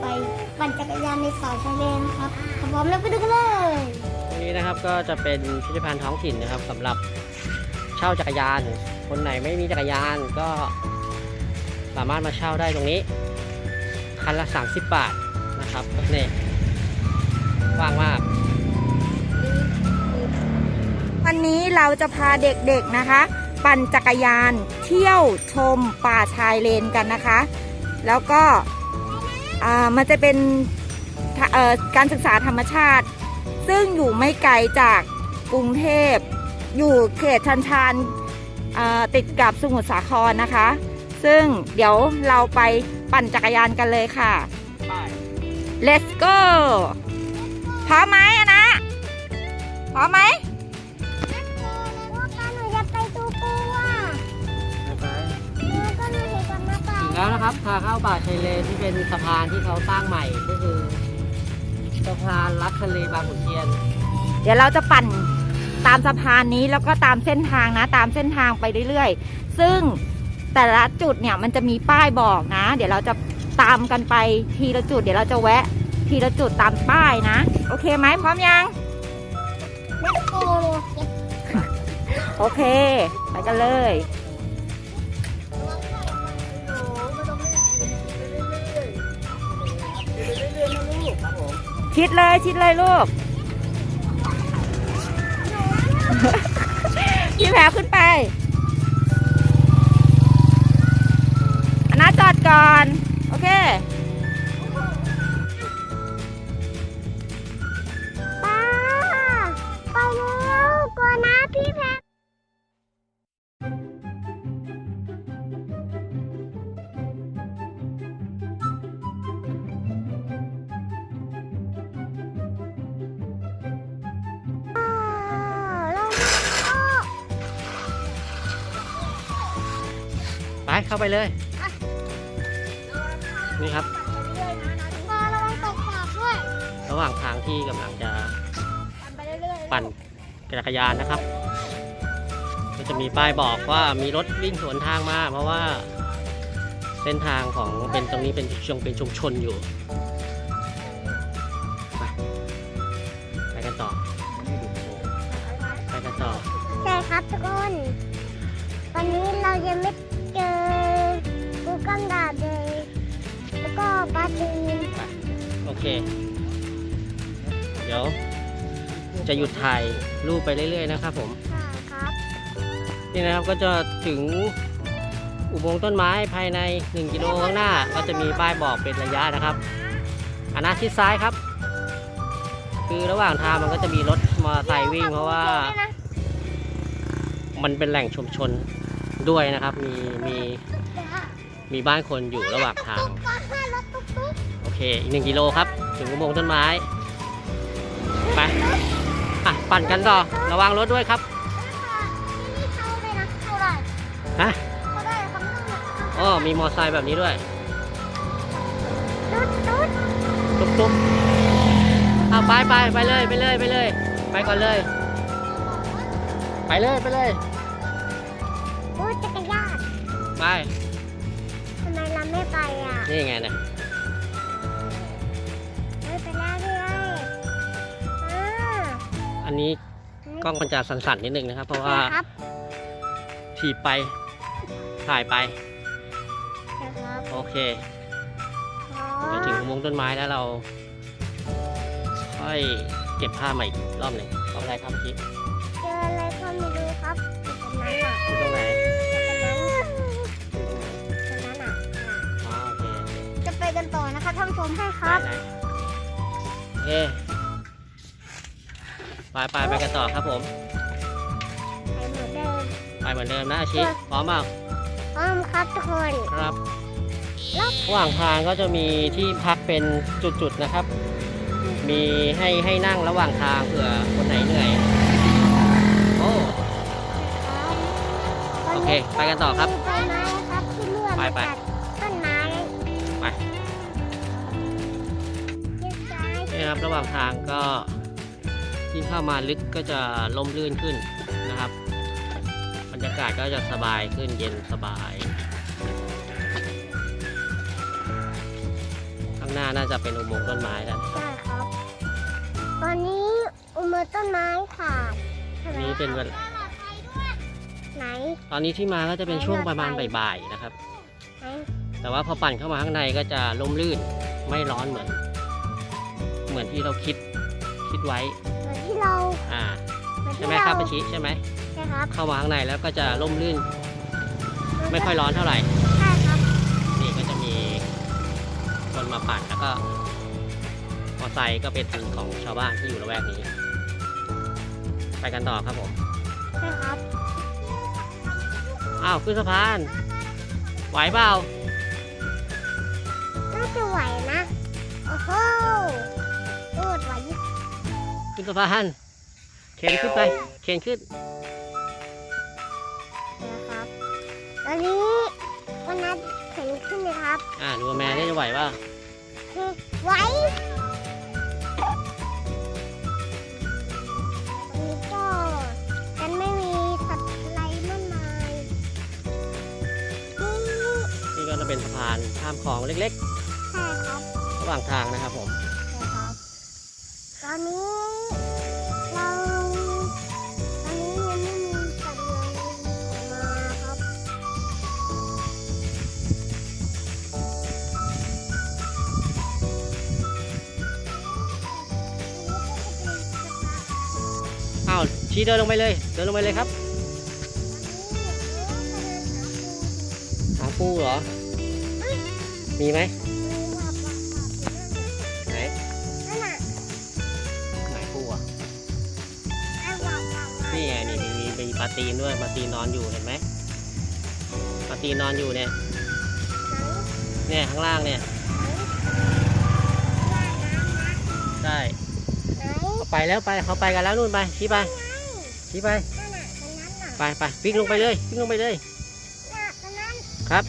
ไปปั่นจักรยานในป่าชายเลนครับถ้าพร้อมแล้วไปดูกันเลยตรงนี้นะครับก็จะเป็นพิพิธภัณฑ์ท้องถิ่นนะครับสำหรับเช่าจักรยาน คนไหนไม่มีจักรยานก็สามารถมาเช่าได้ตรงนี้ คันละ 30 บาทนะครับนี่ว่างมาก วันนี้เราจะพาเด็กๆนะคะ ปั่นจักรยานเที่ยวชมป่าชายเลนกันนะคะ แล้วก็อ่า มันจะเป็นทะเอ่อการศึกษาธรรมชาติ ซึ่งอยู่ไม่ไกลจากกรุงเทพ อยู่เขตชันชานอ่าติดกับสมุทรสาครนะคะ ซึ่งเดี๋ยวเราไปปั่นจักรยานกันเลยค่ะ let's go พร้อมไหมอะนะ พร้อมไหม แล้วนะครับทางเข้าป่าชายเลนที่เป็นสะพานที่เขาสร้างใหม่ก็คือสะพานลัดทะเลบางขุนเทียน เดี๋ยวเราจะปั่นตามสะพานนี้แล้วก็ตามเส้นทางนะ ตามเส้นทางไปเรื่อยๆ ซึ่งแต่ละจุดเนี่ยมันจะมีป้ายบอกนะ เดี๋ยวเราจะตามกันไปทีละจุด เดี๋ยวเราจะแวะ ทีละจุดตามป้ายนะ โอเคไหมพร้อมยังแม่โกโลเก็บโอเค ไปกันเลย ชิดเลยชิดเลยลูก พี่แผลขึ้นไปอันนาจอดก่อน โอเค ไปเข้าไปเลย นี่ครับป้าระวังตกปากด้วยระหว่างทางที่กำลังจะปั่นไปเรื่อยๆปั่นจักรยานนะครับ ก็จะมีป้ายบอกว่ามีรถวิ่งสวนทางมา เพราะว่า เส้นทางของเป็นตรงนี้เป็นช่วงเป็นชุมชนอยู่ไปไปกันต่อไปกันต่อ ใช่ครับทุกคนวันนี้เรายังไม่เจอ กูกังดาบเลยแล้วก็ปลาตีนโอเค เดี๋ยว จะหยุดถ่ายรูปไปเรื่อยๆนะครับผมค่ะครับนี่นะครับก็จะถึงอุโมงค์ต้นไม้ภายใน 1 กิโลข้างหน้า ก็จะมีป้ายบอกเป็นระยะนะครับอันหน้าชิดซ้ายครับ คือระหว่างทางมันก็จะมีรถมอเตอร์ไซค์วิ่งเพราะว่า มันเป็นแหล่งชุมชนด้วยนะครับ มีมี มีบ้านคนอยู่ระหว่างทางก็ให้รถตุ๊กตุ๊กโอเค อีกหนึ่งกิโลครับ ถึงอุโมงค์ต้นไม้ ไป อะ ปั่นกันต่อ ระวังรถด้วยครับที่นี่เขาเลยนะเท่าไหร่ฮะเขาได้คำนึงอ๋อมีมอไซค์แบบนี้ด้วยตุ๊ดตุ๊ดตุ๊บตุ๊บเอาไปไปไปเลยไปเลยไปเลย ไปก่อนเลย ไปเลยไปเลยตุ๊ดจักรยานไป นี่ไงเนี่ยไม่ไปแล้วเลยอ่าอันนี้กล้องมันจะสั่นๆนิดนึงนะครับ เพราะว่าใช่ครับถีบไปถ่ายไปใช่ครับโอเคอ๋อเดี๋ยวถึงอุโมงค์ต้นไม้แล้วเรา ค่อยเก็บผ้าใหม่อีกรอบหนึ่งเอาอะไรครับเมื่อกี้เจออะไรก็ไม่รู้ครับอยู่ตรงนั้นอะ อยู่ตรงไหน กันต่อนะคะท่านผู้ชมให้คได้รับไหนโอเคไปไปไปกันต่อครับผม ไปเหมือนเดิม ไปเหมือนเดิมนะอาชิ พร้อมเปล่าพร้อมครับทุกคนครับระหว่างทางก็จะมีที่พักเป็นจุดๆนะครับ มีให้ให้นั่งระหว่างทางเผื่อคนไหนเหนื่อย โอ้ โอเค ไปกันต่อครับ ไปไม้ครับที่เลื่อนไปายนี่ครับ ระหว่างทางก็ยิ่งเข้ามาลึกก็จะล่มลื่นขึ้นนะครับ บรรยากาศก็จะสบายขึ้นเย็นสบายข้างางหน้าน่าจะเป็นอุโมงค์ต้นไม้แล้วใช่ครับ ตอนนี้อุโมงค์ต้นไม้ขาดใช่ไหมนี่เป็นเวลาไหน ตอนนี้ที่มาก็จะเป็นช่วงประมาณบ่ายๆนะครับไหนแต่ว่าพอปั่นเข้ามาข้างในก็จะร่มรื่นไม่ร้อนเหมือน เหมือนที่เราคิดคิดไว้เหมือนที่เราอ่าเหมือนใช่ที่ไหมเราครับปะชิใช่ไหมใช่ครับเข้ามาข้างในแล้วก็จะร่มรื่นไม่ค่อยร้อนเท่าไหร่ ใช่ครับนี่ก็จะมีคนมาปั่นแล้วก็มอไซค์ก็เป็นของชาวบ้านที่อยู่ละแวกนี้ ไปกันต่อครับผม ใช่ครับอ้าวขึ้นสะพาน ไหวเปล่า น่าจะไหวนะ โอ้โหโค ตรไหวขึ้นสะพานเข็นขึ้นไป เข็นขึ้นนะครับตอนนี้วันนัดเห็นขึ้นนะครับ อ่าดูว่าแม่ได้จะไหวเปล่าคือไหววันนี้ก็กันไม่มีสัตว์อะไรมากมายนี่นี่ก็จะเป็นสะพานข้ามคลองเล็กใช่ครับๆระหว่างทางนะครับผมนะครับต อนนี้เราตอนนี้ยังไม่มีสัตว์เลี้ยงออกมาครับอ้าวชี้เดินลงไปเลย เดินลงไปเลยครับ หาปูเหรอ มีไหมาตีนด้วยปาตีนอนอยู่เห็นไหมปาตีนอนอยู่เนี่ย เนี่ยข้างล่างเนี่ยใช่ไหนเขาไปแล้วไปเขาไปกันแล้วนู่นไปชี้ไปชี้ไป ไปไปวิ่งลงไปเลยวิ่งลงไปเลย ครับ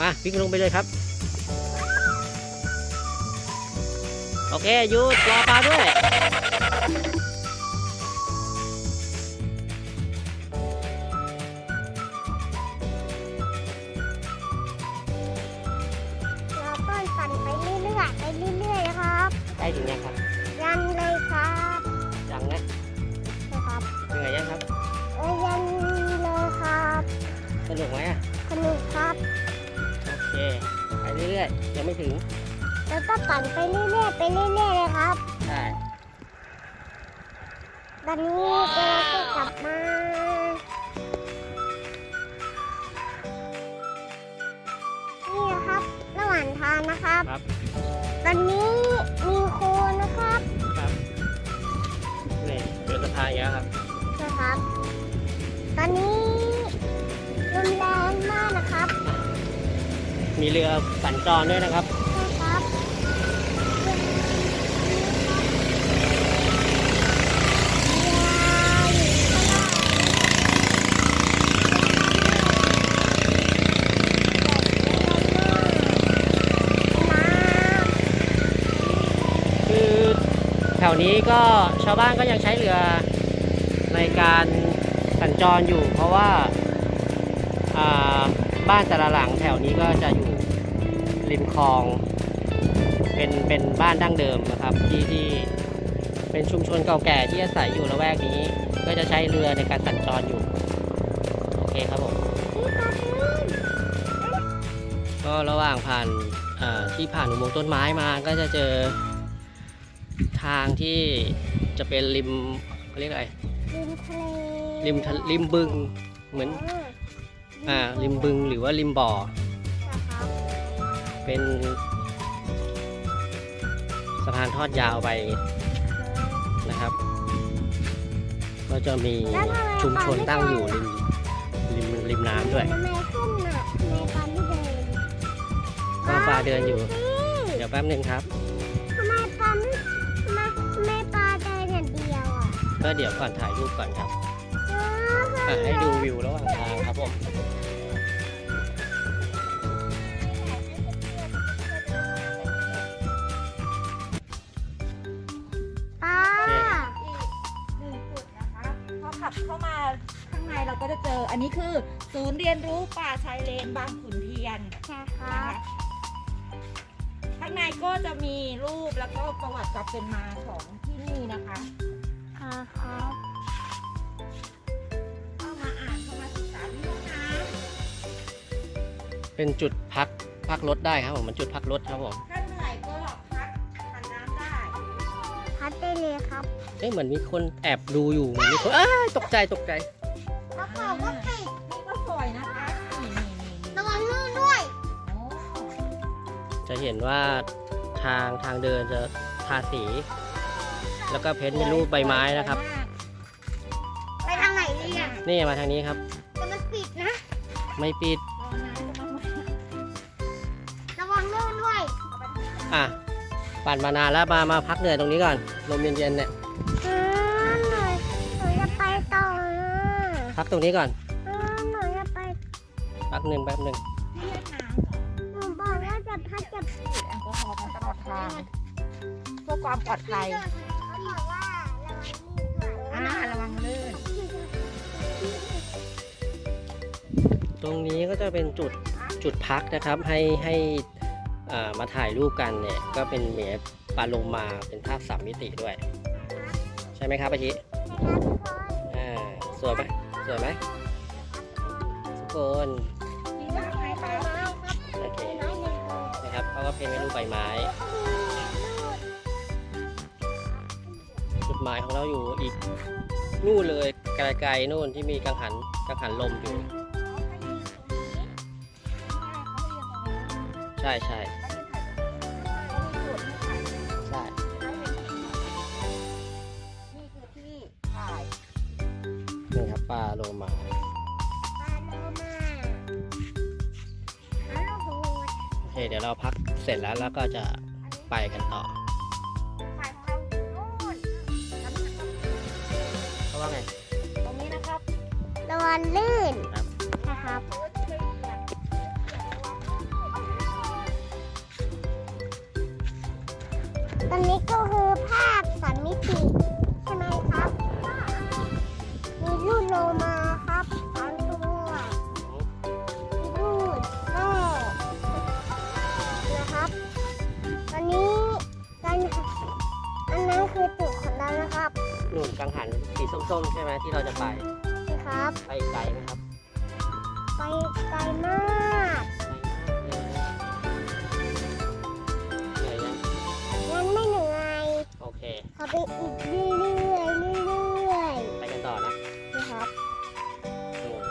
มาวิ่งลงไปเลยครับ โอเคหยุดรอปลาด้วย ไม่ถึง แล้วก็ปั่นไปเรื่อยๆไปเรื่อยๆเลยครับ ใช่ ตอนนี้เราก็กลับมานี่นะครับ ระหว่างทางนะครับ ครับ ตอนนี้มีโคนนะครับครับนี่เดินสะพานอย่างเงี้ยครับ นะครับ ตอนนี้ลมแรงมากนะครับ มีเรือสัญจรด้วยนะครับใช่ครับน้ำคือแถวนี้ก็ชาวบ้านก็ยังใช้เรือในการสัญจรอยู่ เพราะว่าอ่าบ้านแต่ละหลังแถวนี้ก็จะอยู่ ริมคลอง เป็นเป็นบ้านดั้งเดิมนะครับที่ที่เป็นชุมชนเก่าแก่ที่อาศัยอยู่ละแวกนี้ ก็จะใช้เรือในการสัญจรอยู่ โอเคครับผมก็ระหว่างผ่านเอ่อที่ผ่านอุโมงค์ต้นไม้มาก็จะเจอทางที่จะเป็นริมเขาเรียกอะไรริมทะเลริมทะริมบึงเหมือนอ่าริมบึงหรือว่าริมบ่อนะครับ เป็นสะพานทอดยาวไปนะครับ ก็จะมีชุมชนตั้งอยู่ริมริมริมน้ำด้วยทำไมขึ้นน่ะทำไมปลาไม่เดินก็ปลาเดินอยู่ เดี๋ยวแป๊บหนึ่งครับ ทำไมปลาไม่ทำไมทำไมปลาเดินอย่างเดียวอะก็เดี๋ยวก่อนถ่ายรูปก่อนครับเออ อะให้ดูวิวระหว่างทางครับผม ก็จะเจออันนี้คือศูนย์เรียนรู้ป่าชายเลนบางขุนเทียนใช่คนะรับคะถ้าข้างในก็จะมีรูปแล้วก็ประวัติความเป็นมาของที่นี่นะคะค่ะครับเข้ามาอ่านเข้ามาศึกษาที่ห้องน้เป็นจุดพักพักรถได้ครับผมมันจุดพักรถครับผมำถ้าเหนื่อยก็พักทานน้ำได้พัดได้เลยครับเอ๊ะเหมือนมีคนแอบดูอยู่เหมือนมีคนอ้ายตกใจตกใจ กระเป๋าก็ปิดนี่ก็สวยนะคะนี่นี่นี่นี่ระวังลื่นด้วย โอ้จะเห็นว่าทางทางเดินจะทาสี แล้วก็เพ้นท์เป็นรูปใบไม้นะครับ ไปทางไหนดีอะนี่มาทางนี้ครับ แต่มันปิดนะ ไม่ปิด ระวังลื่นด้วย อะ ปั่นมานานแล้วมามาพักเหนื่อยตรงนี้ก่อนลมเย็นๆเนี่ย พักตรงนี้ก่อนอืมหนูจะไปพักหนึ่งแป๊บหนึ่งเรียกน้หนูบอกว่าจะพัดจะำฉีดแอลกอฮอล์มาตลอดทางเพื่อความปลอดภัยเขาบอกว่าระวังลื่นด้วยอ่าระวังลื่นตรงนี้ก็จะเป็นจุดจุดพักนะครับให้ให้อ่ามาถ่ายรูปกันเนี่ยก็เป็นเหมือนปลาโลมาเป็นภาพสามมิติด้วย ใช่ไหมครับอาชิอ่าสวยไหม สวยไหมทุกคนดีมากไหมคะโอเคนะครับเขาก็เพ้นเป็นรูปใบไม้จุดหมายของเราอยู่อีกนู่นเลยไกลๆนู่นที่มีกังหันกังหันลมอยู่ ใช่ใช่ แล้วแล้วก็จะไปกันต่อถ่ายของเรานู่นแล้วนี่นะครับเพราะว่าไงตรงนี้นะครับระวังลื่นครับนะครับตอนนี้ก็คือภาพสามมิติ กังหันสีส้มๆ ใช่ไหมที่เราจะไปนะครับ ไปไกลไหมครับไปไกลมากเหนื่อยยังงั้นไม่เหนื่อยโอเค ขอไปอีกเรื่อยๆเรื่อยไปกันต่อนะๆนะครับนู่น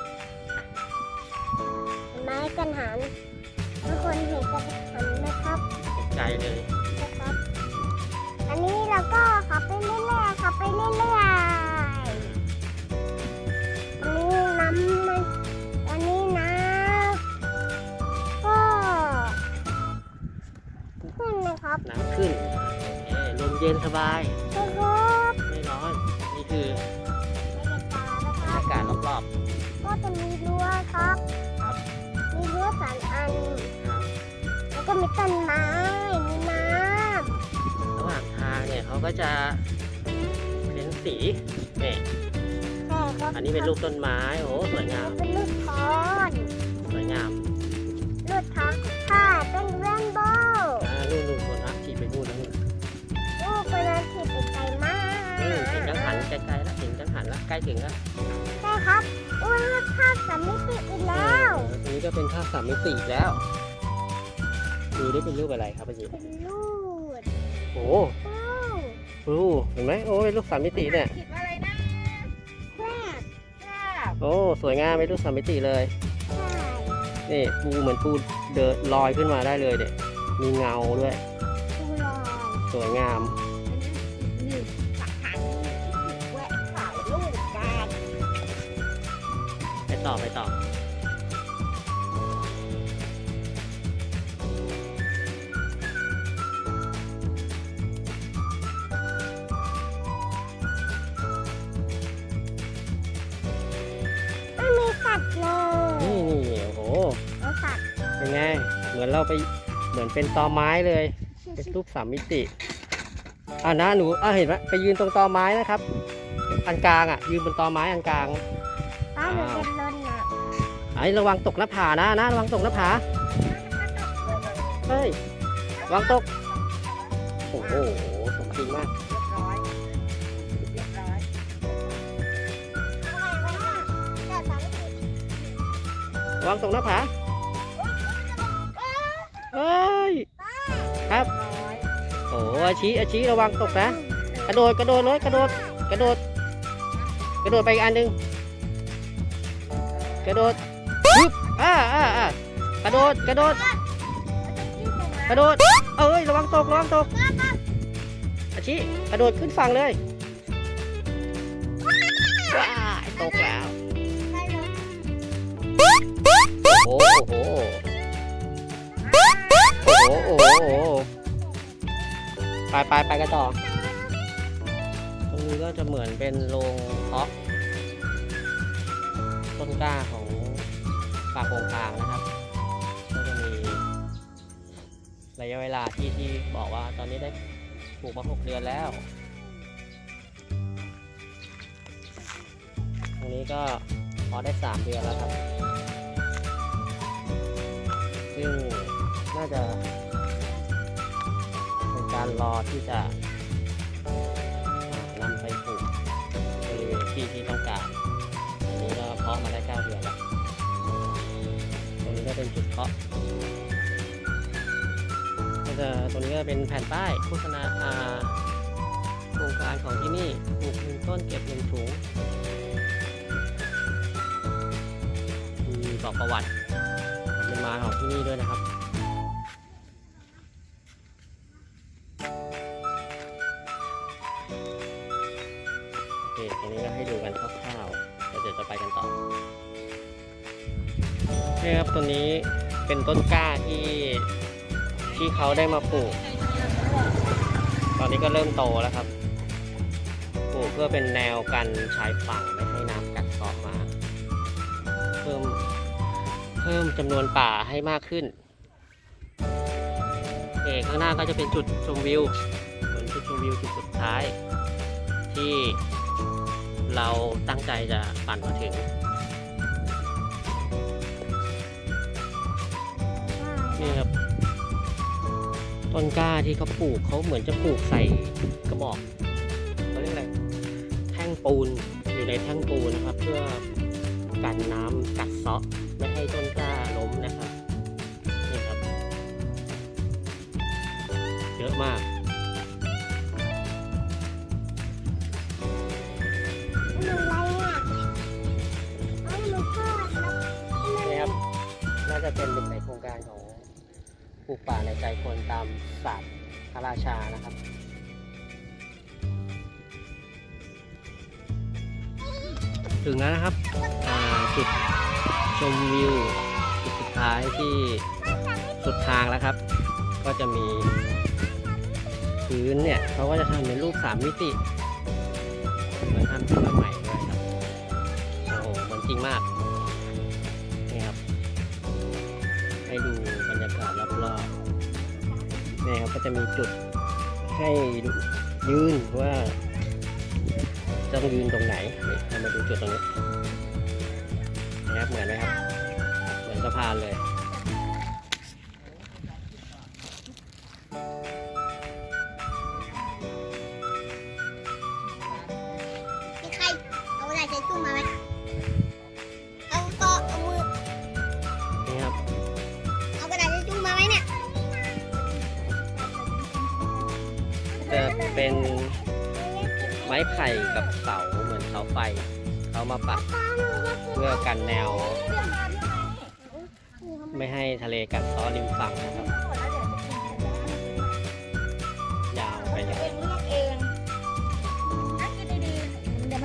เห็นไม้กันหันทุกคนเห็นกันหันไหมครับไกลเลย ย็นสบายนะครับไม่ร้อน นี่คือบรรยากาศนะคบรรรับยากาศรอบก็จะมีรั้วครับครับมีรั้วสามอันๆแล้วก็มีต้นไม้ มีน้ระหว่างทางเนี่ยเขาก็จะเพ้นสีนี่ำแต่ก็อันนี้เป็นรูปต้นไม้ โอ้โหสวยงาม เป็นลูกคอน ใกล้ถึงแล้วใช่ครับอุ้ยภาพสามมิติอีกแล้วเออทีนี้ก็เป็นภาพสามมิติอีกแล้ว ดูได้เป็นรูปอะไรครับพี่เป็นลูกโอ้โอ้รูเห็นไหมโอ้เป็นรูปสามมิติเนี่ยคิดว่าอะไรนะแซ่บแซ่บโอ้สวยงามเป็นรูปสามมิติเลยใช่นี่ปูเหมือนปูเดินลอยขึ้นมาได้เลยเนี่ยมีเงาด้วยดูลอยสวยงาม ต่อไปต่อไม่มีสัตว์เลยนี่นี่โอ้โหเอาสัตว์เป็นไงเหมือนเราไปเหมือนเป็นตอไม้เลย เป็นรูปสามมิติอ่านะหนูอ่าเห็นไหมไปยืนตรงตอไม้นะครับ อันกลางอะยืนบนตอไม้อันกลาง ป้าหนูเป็นลนอะ ไอ้ระวังตกหน้าผานะนะระวังตกหน้าผาเฮ้ยอวางตก โอ้โหสมจริงมากรียบร้อยเรียบร้อยวางตรงหน้าผาเอ้ย ครับ โอ้อาชีอาชีระวังตกนะ กระโดด กระโดดเลยกระโดด กระโดด กระโดดไปอีกอันหนึ่งกระโดด อ่าอ่าอ่ากระโดดกระโดดกระโดด เอ้ยระวังตกระวังตกอาชีกระโดดขึ้นฝั่งเลยว้ายตกแล้วโอ้โหโอ้โหโอ้โหโอ้โหไปไปไปกันต่อตรงนี้ก็จะเหมือนเป็นโรงเพาะต้นกล้าของ ป่าโคงคางนะครับ ก็จะมีระยะเวลาที่ที่บอกว่าตอนนี้ได้ปลูกมาหกเดือนแล้ว ตรงนี้ก็พาะได้สามเดือนแล้วครับ ซึ่งน่าจะเป็นการรอที่จะนำไปปลูกบริเวณที่ที่ต้องการ จุดเคาะก็จะตรงนี้ก็เป็นแผ่นป้ายโฆษณาโครงการของที่นี่ปลูกหนึ่งต้นเก็บหนึ่งถุงมีบอกประวัติเป็นมาของที่นี่ด้วยนะครับ เป็นต้นกล้าที่ที่เขาได้มาปลูก ตอนนี้ก็เริ่มโตแล้วครับ ปลูกเพื่อเป็นแนวกันชายฝั่งไม่ให้น้ำกัดเซาะมา เพิ่มเพิ่มจำนวนป่าให้มากขึ้นโอเคข้างหน้าก็จะเป็นจุดชมวิวเหมือนจุดชมวิวจุดสุดท้าย ที่เราตั้งใจจะปั่นมาถึง นี่ครับ ต้นกล้าที่เขาปลูกเขาเหมือนจะปลูกใส่กระบอกเขาเรียกอะไรแท่งปูนอยู่ในแท่งปูนนะครับ เพื่อกันน้ำกัดเซาะไม่ให้ต้นกล้าล้มนะครับนี่ครับ เยอะมากนี่ครับน่าจะเป็นหนึ่งในโครงการของ ปลูกป่าในใจคนตามศาสตร์พระราชานะครับ ถึงแล้วนะครับจุดชมวิวจุดสุดท้ายที่สุดทางแล้วครับ ก็จะมีพื้นเนี่ยเขาก็จะทำเป็นรูปสามมิติเหมือนทำขึ้นมาใหม่ด้วยครับโอ้โหเหมือนจริงมาก นี่ครับก็จะมีจุดให้ยืนว่าจะต้องยืนตรงไหนนี่เรามาดูจุดตรงนี้นะครับเหมือนไหมครับ เหมือนสะพานเลย ไม้ไผ่กับเสาเหมือนเสาไฟเขามาปักเพื่อกันแนว ไม่ให้ทะเลกัดเซ้อริมฝั่งนะครับยาวไปเลยเองเลือกเองนั่งกินดีๆเดี๋ยว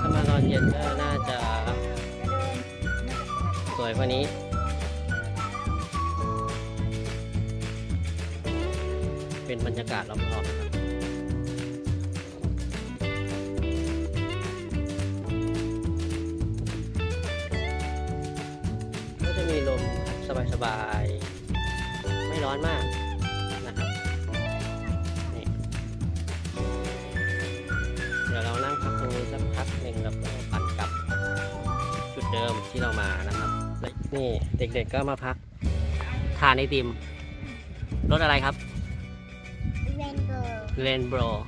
ถ้ามาตอนเย็นก็น่าจะสวยกว่านี้ เป็นบรรยากาศรอบๆนะครับ สบายๆ ไม่ร้อนมากนะครับนี่เดี๋ยวเรานั่งพักตรงนี้สักพักหนึ่งแล้วก็ปั่นกลับจุดเดิมที่เรามานะครับและนี่เด็กๆก็มาพักทานไอติมรถอะไรครับเรนโบว์เรนโบว์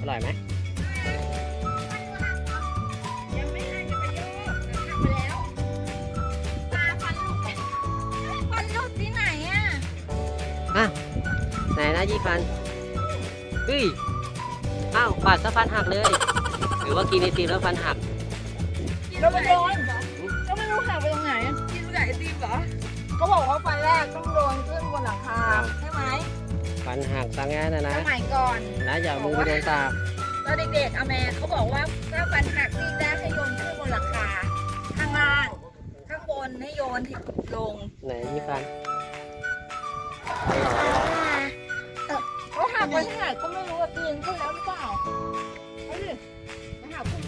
อร่อยไหม ยี่ฟันเฮ้ยอ้าวปาดซะฟันหักเลย หรือว่ากินไอติมแล้วฟันหัก ก็ไม่โดนก็ไม่รู้หักไปตรงไหน กินไปไหนไอติมเหรอเขาบอกว่าไฟแรกต้องโดนขึ้นบนหลังคาใช่ไหมฟันหักซะงั้นนะสนะมัยก่อนนะอย่าเอามือไปโดนตาตอนเด็กๆอาแม่เขาบอกว่าถ้าฟันหักที่ได้ให้โยนขึ้นบนหลังคาข้างล่างข้างบนให้โยนลงไหนยี่ฟันเขาหักไว้หักก็ไม่รู้ว่าปีนขึ้นแล้วหรือเปล่าเอาดิมันหักขึ้น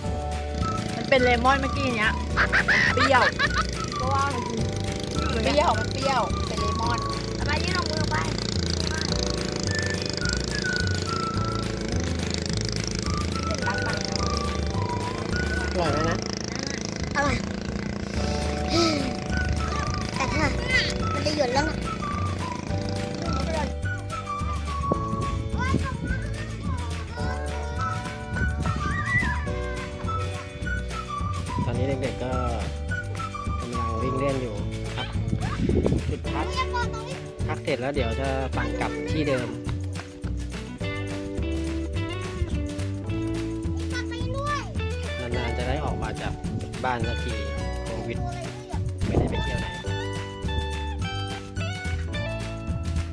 มันเป็นเลมอนเมื่อกี้เนี้ยเปรี้ยวก็ว่ามันเปรี้ยวมันเปรี้ยวเป็นเลมอนไปยื่นเอามือไปเป็นรักไปนะอร่อยไหมนะอร่อยแต่ถ้ามันจะหยุดแล้วนะ ด็กๆก็กำลังวิ่งเล่นอยู่ครับจุดพักพักเสร็จแล้วเดี๋ยวจะปั่นกลับที่เดิมนานๆจะได้ออกมาจากบ้านสักทีโควิดไม่ได้ไปเที่ยวไหน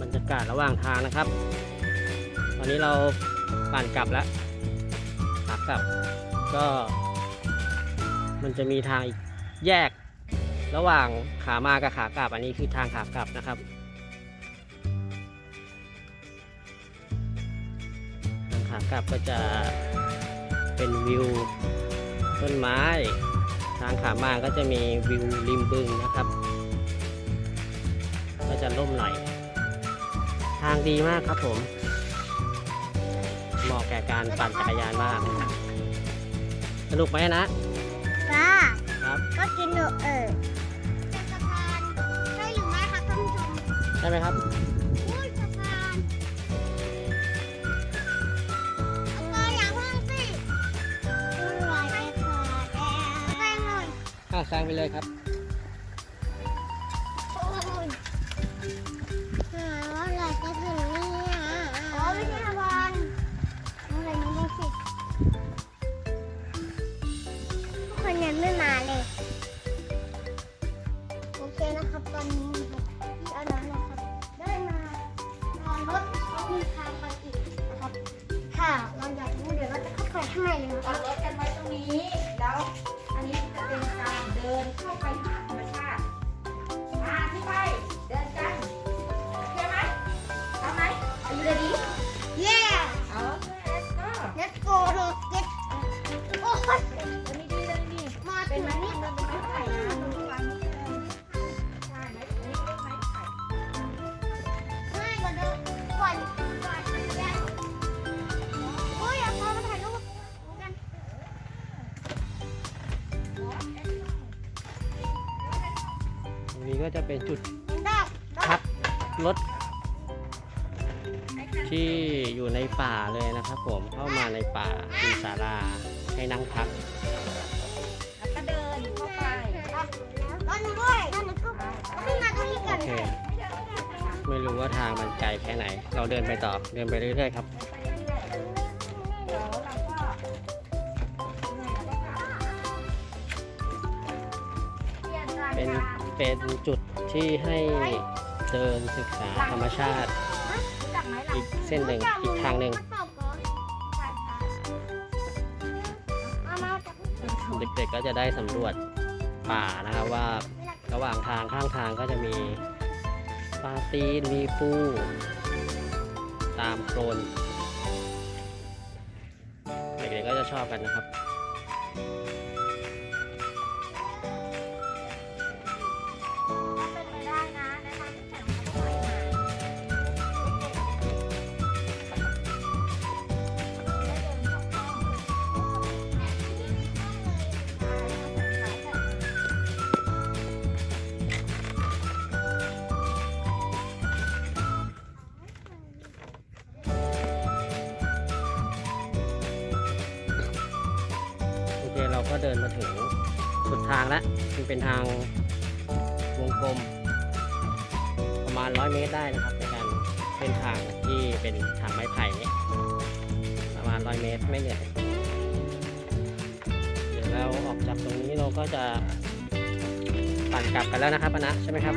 บรรยากาศระหว่างทางนะครับ ตอนนี้เราปั่นกลับแล้วขากลับก็ มันจะมีทางอีกแยกระหว่างขามากับขากลับ อันนี้คือทางขากลับนะครับทางขากลับก็จะเป็นวิวต้นไม้ ทางขามาก็จะมีวิวริมบึงนะครับ ก็จะร่มหน่อย ทางดีมากครับผมเหมาะแก่การปั่นจักรยานมากสนุกไหมนะ ก็กินหนูเออเป็นสะพานใช่หรือไม่คะท่านผู้ชมใช่ไหมครับ อุ้ยสะพานเอาไปอย่าเพิ่งสิอร่อยไปค่ะแป้งหน่อยข้าวแซงไปเลยครับ ตอนนี้นะครับพี่อนันต์นะครับ ได้มารอรถเขามีทางไปอีกนะครับ ค่ะ เราอยากรู้เดี๋ยวเราจะเข้าไปข้างในเลยนะครับรถกันไว้ตรงนี้ เป็นจุดเห็นดอกดอพักกรถที่อยู่ในป่าเลยนะครับ ผมเข้ามาในป่ามีศาลาให้นั่งพักแล้วก็เดินเข้าไปรถหนูด้วยรถหนูก็ขึ้นมาตรงนี้ก่โออนเคไม่รู้ว่าทางมันไกลแค่ไหน เราเดินไปต่อเดินไปเรื่อยๆครับเดี๋ยวเราก็เหนื่อยแล้วก็กลับเปลี่ยนรายเป็นการเป็นจุด ที่ให้เดินศึกษาธรรมชาติ อีกเส้นหนึ่งอีกทางหนึ่งเอามาจากเด็กๆก็จะได้สำรวจป่านะครับว่าระหว่างทางข้างทางก็จะมีปลาตีนมีปู ตามโคลนเด็กๆก็จะชอบกันนะครับ เป็นทางวงกลม ประมาณ 100 เมตรได้นะครับในการเส้นทางที่เป็นทางไม้ไผ่นี้ประมาณ 100 เมตรไม่เหนื่อยเดี๋ยวเราออกจากตรงนี้เราก็จะปั่นกลับกันแล้วนะครับอนะใช่ไหมครับ